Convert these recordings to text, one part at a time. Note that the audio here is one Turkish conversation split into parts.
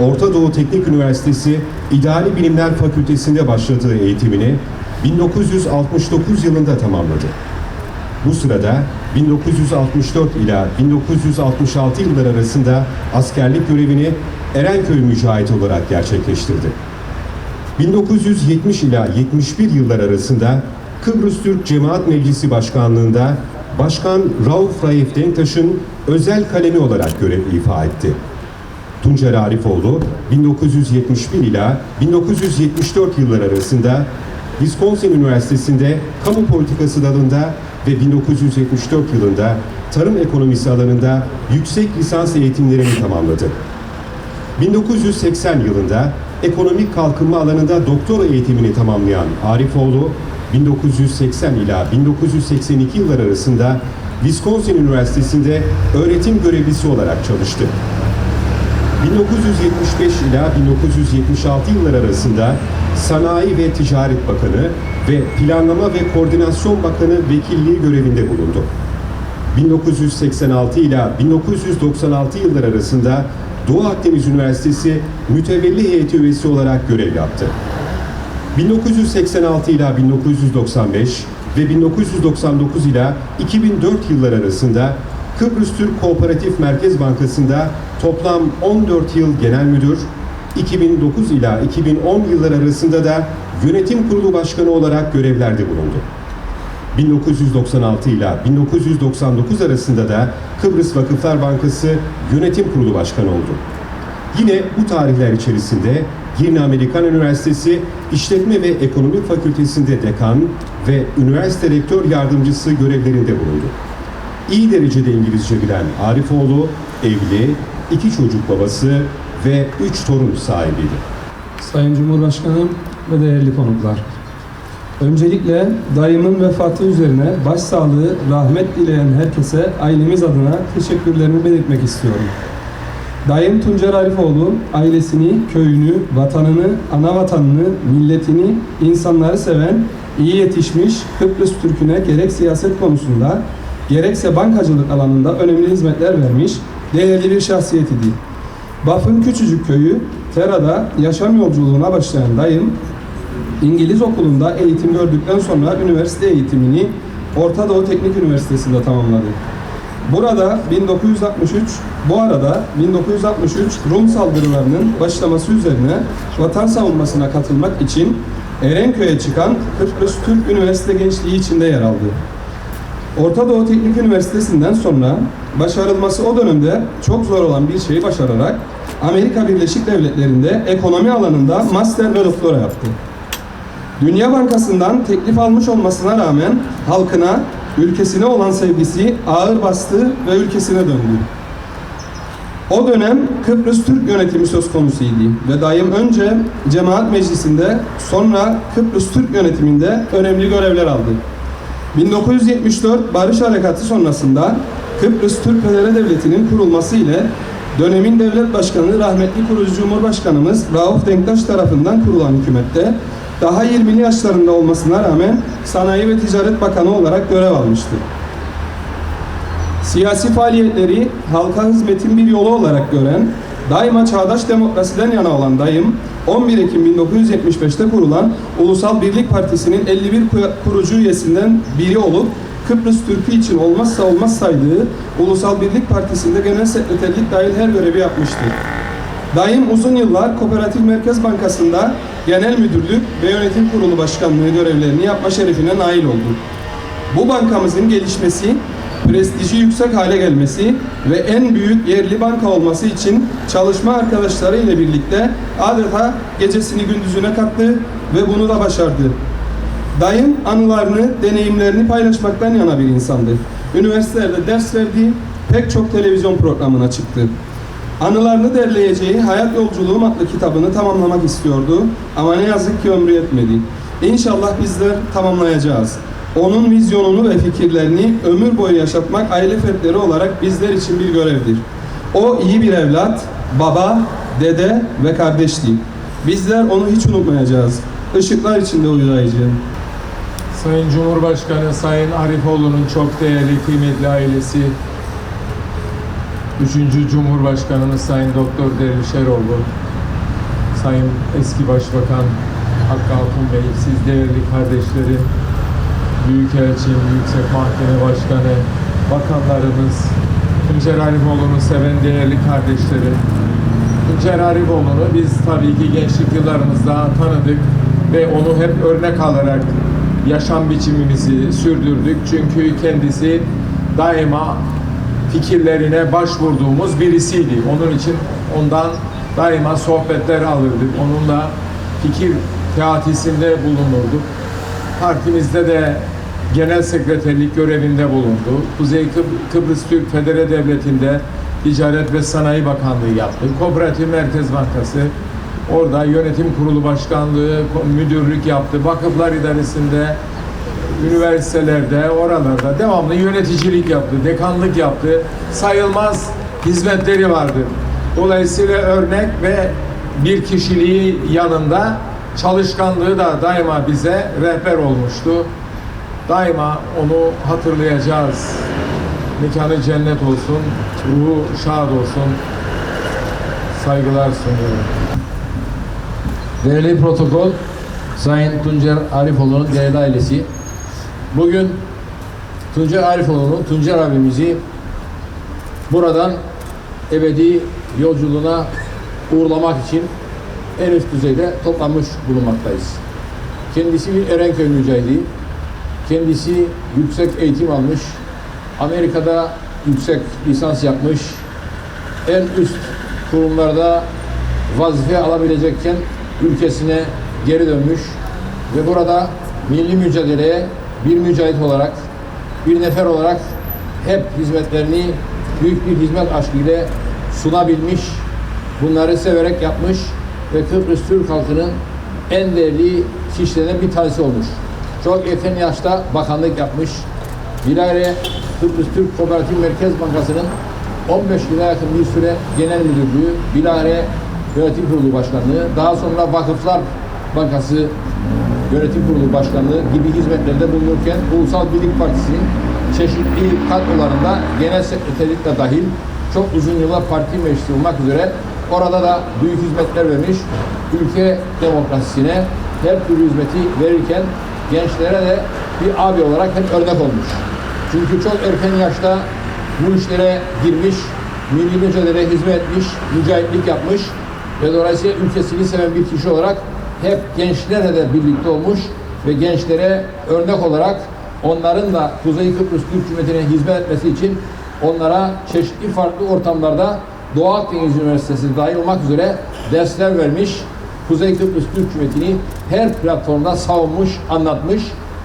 Orta Doğu Teknik Üniversitesi İdari Bilimler Fakültesi'nde başladığı eğitimini 1969 yılında tamamladı. Bu sırada 1964 ila 1966 yıllar arasında askerlik görevini Erenköy Mücahit olarak gerçekleştirdi. 1970 ila 71 yıllar arasında Kıbrıs Türk Cemaat Meclisi Başkanlığında Başkan Rauf Raif Denktaş'ın özel kalemi olarak görev ifa etti. Tuncer Arifoğlu 1971 ila 1974 yıllar arasında Wisconsin Üniversitesi'nde kamu politikası dalında ve 1974 yılında tarım ekonomisi alanında yüksek lisans eğitimlerini tamamladı. 1980 yılında ekonomik kalkınma alanında doktora eğitimini tamamlayan Arifoğlu, 1980 ila 1982 yıllar arasında Wisconsin Üniversitesi'nde öğretim görevlisi olarak çalıştı. 1975 ila 1976 yıllar arasında Sanayi ve Ticaret Bakanı ve Planlama ve Koordinasyon Bakanı vekilliği görevinde bulundu. 1986 ila 1996 yıllar arasında Doğu Akdeniz Üniversitesi mütevelli heyeti üyesi olarak görev yaptı. 1986 ila 1995 ve 1999 ila 2004 yıllar arasında Kıbrıs Türk Kooperatif Merkez Bankası'nda toplam 14 yıl genel müdür, 2009 ila 2010 yıllar arasında da yönetim kurulu başkanı olarak görevlerde bulundu. 1996 ile 1999 arasında da Kıbrıs Vakıflar Bankası Yönetim Kurulu Başkanı oldu. Yine bu tarihler içerisinde Girne Amerikan Üniversitesi İşletme ve Ekonomi Fakültesi'nde dekan ve üniversite rektör yardımcısı görevlerinde bulundu. İyi derecede İngilizce bilen Arifoğlu, evli, iki çocuk babası ve üç torun sahibiydi. Sayın Cumhurbaşkanım ve değerli konuklar. Öncelikle dayımın vefatı üzerine başsağlığı, rahmet dileyen herkese ailemiz adına teşekkürlerimi belirtmek istiyorum. Dayım Tuncer Arifoğlu ailesini, köyünü, vatanını, ana vatanını, milletini, insanları seven, iyi yetişmiş Kıbrıs Türk'üne gerek siyaset konusunda gerekse bankacılık alanında önemli hizmetler vermiş değerli bir şahsiyet idi. Baf'ın küçücük köyü Tera'da yaşam yolculuğuna başlayan dayım İngiliz okulunda eğitim gördükten sonra üniversite eğitimini Orta Doğu Teknik Üniversitesi'nde tamamladı. Burada 1963, bu arada 1963 Rum saldırılarının başlaması üzerine vatan savunmasına katılmak için Erenköy'e çıkan Kıbrıs Türk Üniversite Gençliği içinde yer aldı. Orta Doğu Teknik Üniversitesi'nden sonra başarılması o dönemde çok zor olan bir şeyi başararak Amerika Birleşik Devletleri'nde ekonomi alanında master ve doktora yaptı. Dünya Bankası'ndan teklif almış olmasına rağmen halkına, ülkesine olan sevgisi ağır bastı ve ülkesine döndü. O dönem Kıbrıs Türk yönetimi söz konusuydu ve dayım önce Cemaat Meclisi'nde sonra Kıbrıs Türk yönetiminde önemli görevler aldı. 1974 Barış Harekatı sonrasında Kıbrıs Türkmenleri Devleti'nin kurulması ile dönemin devlet başkanı rahmetli kurucu Cumhurbaşkanımız Rauf Denktaş tarafından kurulan hükümette daha 20'li yaşlarında olmasına rağmen Sanayi ve Ticaret Bakanı olarak görev almıştır. Siyasi faaliyetleri halka hizmetin bir yolu olarak gören, daima çağdaş demokrasiden yana olan dayım, 11 Ekim 1975'te kurulan Ulusal Birlik Partisi'nin 51 kurucu üyesinden biri olup Kıbrıs Türk'ü için olmazsa olmaz saydığı Ulusal Birlik Partisi'nde genel sekreterlik dahil her görevi yapmıştır. Daim uzun yıllar Kooperatif Merkez Bankası'nda genel müdürlük ve yönetim kurulu başkanlığı görevlerini yapma şerefine nail oldu. Bu bankamızın gelişmesi, prestiji yüksek hale gelmesi ve en büyük yerli banka olması için çalışma arkadaşları ile birlikte adeta gecesini gündüzüne kattı ve bunu da başardı. Dayım anılarını, deneyimlerini paylaşmaktan yana bir insandı. Üniversitelerde ders verdi, pek çok televizyon programına çıktı. Anılarını derleyeceği Hayat Yolculuğum adlı kitabını tamamlamak istiyordu ama ne yazık ki ömrü yetmedi. İnşallah bizler tamamlayacağız. Onun vizyonunu ve fikirlerini ömür boyu yaşatmak aile fertleri olarak bizler için bir görevdir. O iyi bir evlat, baba, dede ve kardeşti. Bizler onu hiç unutmayacağız. Işıklar içinde uyuyacağım. Sayın Cumhurbaşkanı Sayın Arifoğlu'nun çok değerli, kıymetli ailesi, Üçüncü Cumhurbaşkanımız Sayın Doktor Derviş Eroğlu, Sayın Eski Başbakan Hakkı Altun Bey, siz değerli kardeşlerim, Büyükelçim, Yüksek Mahkeme Başkanı, bakanlarımız, Tuncer Arifoğlu'nu seven değerli kardeşlerim, Tuncer Arifoğlu'nu biz tabii ki gençlik yıllarımızda tanıdık ve onu hep örnek alarak yaşam biçimimizi sürdürdük. Çünkü kendisi daima fikirlerine başvurduğumuz birisiydi. Onun için ondan daima sohbetler alırdık. Onunla fikir teatisinde bulunurduk. Partimizde de genel sekreterlik görevinde bulundu. Kuzey Kıb- Kıbrıs Türk Federe Devleti'nde Ticaret ve Sanayi Bakanlığı yaptı. Kooperatif Merkez Bankası orada yönetim kurulu başkanlığı, müdürlük yaptı. Vakıflar idaresinde üniversitelerde, oralarda devamlı yöneticilik yaptı, dekanlık yaptı. Sayılmaz hizmetleri vardı. Dolayısıyla örnek ve bir kişiliği yanında çalışkanlığı da daima bize rehber olmuştu. Daima onu hatırlayacağız. Mekanı cennet olsun, ruhu şad olsun. Saygılar sunuyorum. Değerli protokol, Sayın Tuncer Arifoğlu'nun değerli ailesi. Bugün Tuncer Arifoğlu'nu, Tuncer abimizi buradan ebedi yolculuğuna uğurlamak için en üst düzeyde toplanmış bulunmaktayız. Kendisi bir Erenköy mücahidi. Kendisi yüksek eğitim almış. Amerika'da yüksek lisans yapmış. En üst kurumlarda vazife alabilecekken ülkesine geri dönmüş ve burada milli mücadeleye bir mücahit olarak, bir nefer olarak hep hizmetlerini büyük bir hizmet aşkıyla sunabilmiş, bunları severek yapmış ve Kıbrıs Türk halkının en değerli kişilerinden bir tanesi olmuş. Çok erken yaşta bakanlık yapmış. Bilahare Kıbrıs Türk Kooperatif Merkez Bankası'nın 15 yıla yakın bir süre genel müdürlüğü, bilahare yönetim kurulu başkanlığı, daha sonra Vakıflar Bankası yönetim kurulu başkanlığı gibi hizmetlerde bulunurken Ulusal Birlik Partisi'nin çeşitli kadrolarında genel sekreterlik de dahil çok uzun yıllar parti meclisi olmak üzere orada da büyük hizmetler vermiş. Ülke demokrasisine her türlü hizmeti verirken gençlere de bir abi olarak hep örnek olmuş. Çünkü çok erken yaşta bu işlere girmiş, milli mücadeleye hizmet etmiş, mücahitlik yapmış ve dolayısıyla ülkesini seven bir kişi olarak hep gençlerle de birlikte olmuş ve gençlere örnek olarak onların da Kuzey Kıbrıs Türk Cumhuriyeti'ne hizmet etmesi için onlara çeşitli farklı ortamlarda Doğu Akdeniz Üniversitesi dahil olmak üzere dersler vermiş. Kuzey Kıbrıs Türk Cumhuriyeti'ni her platformda savunmuş, anlatmış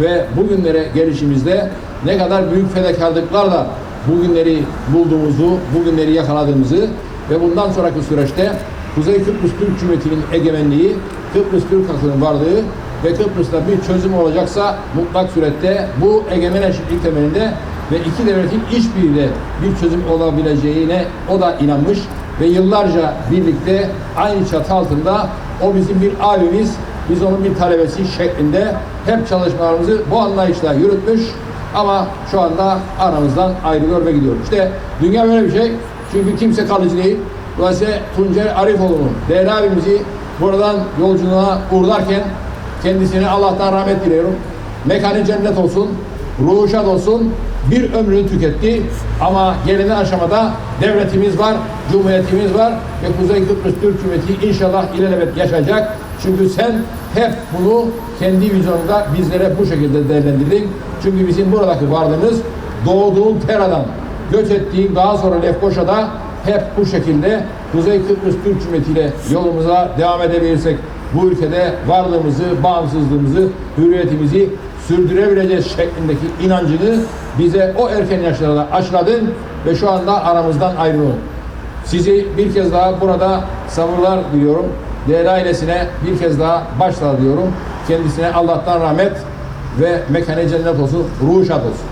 ve bugünlere gelişimizde ne kadar büyük fedakarlıklarla bugünleri bulduğumuzu, bugünleri yakaladığımızı ve bundan sonraki süreçte Kuzey Kıbrıs Türk Cumhuriyeti'nin egemenliği, Kıbrıs Türk halkının varlığı ve Kıbrıs'ta bir çözüm olacaksa mutlak surette bu egemen eşitlik temelinde ve iki devletin işbirliğiyle bir çözüm olabileceğine o da inanmış ve yıllarca birlikte aynı çatı altında o bizim bir abimiz, biz onun bir talebesi şeklinde hep çalışmalarımızı bu anlayışla yürütmüş ama şu anda aramızdan ayrılıyor ve gidiyor. İşte dünya böyle bir şey. Çünkü kimse kalıcı değil. Dolayısıyla Tuncer Arifoğlu'nu, değerli abimizi buradan yolculuğuna uğurlarken kendisine Allah'tan rahmet diliyorum. Mekanı cennet olsun, ruhu şad olsun. Bir ömrünü tüketti ama gelinen aşamada devletimiz var, cumhuriyetimiz var ve Kuzey Kıbrıs Türk Cumhuriyeti inşallah ilelebet yaşayacak. Çünkü sen hep bunu kendi vizyonunda bizlere bu şekilde değerlendirdin. Çünkü bizim buradaki varlığımız doğduğun Tera'dan, göç ettiğin daha sonra Lefkoşa'da hep bu şekilde Kuzey Kıbrıs Türk Cumhuriyeti ile yolumuza devam edebilirsek bu ülkede varlığımızı, bağımsızlığımızı, hürriyetimizi sürdürebileceğiz şeklindeki inancını bize o erken yaşlarda aşıladın ve şu anda aramızdan ayrılın. Sizi bir kez daha burada sabırlar diliyorum. Değerli ailesine bir kez daha başsağlığı diyorum. Kendisine Allah'tan rahmet ve mekanı cennet olsun, ruhu şad olsun.